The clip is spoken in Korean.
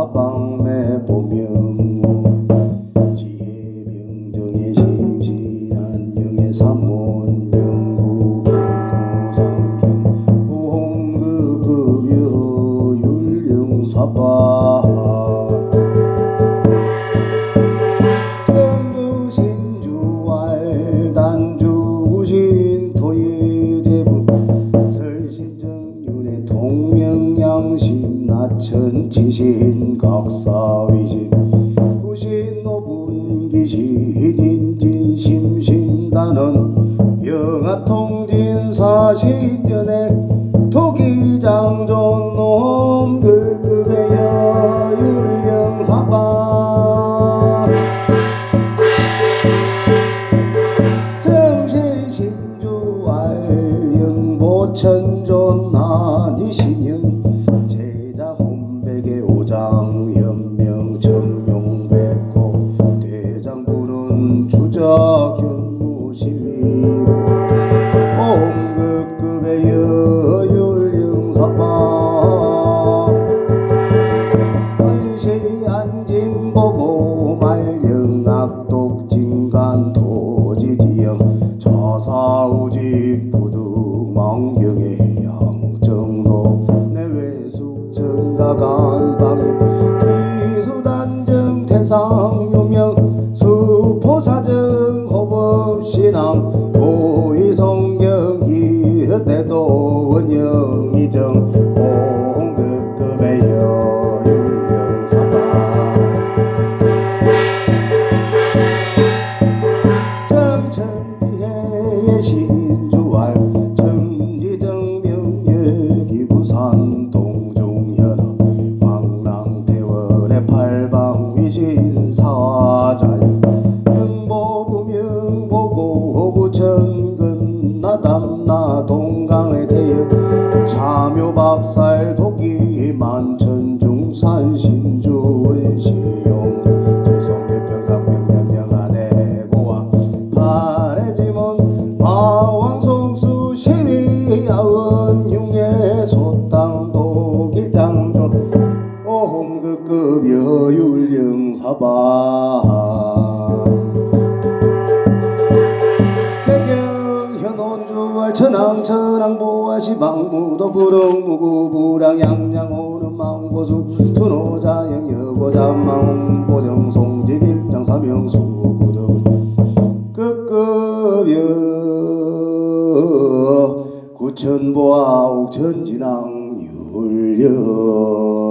roubar 같은 지신 각사위진 우신 높은 기신인 진심신단은 영아통진 사신연의 혼백의 오장 현명 정용백고 대장부는 주적 현무시위 옹급급의 여율영사파 원시 안진 보고 말영악독 진간 도지지영 저사우지 부득 망경의 양정도 내외숙 정가간 방 기ህ대도 원영 이정 천왕보아 시방무도 부릉무구 부랑 양양 오름 망고수 순호자영 여고자 망 보정 송지길장 사명수 부득 급급여 구천보아 옥천진왕 율령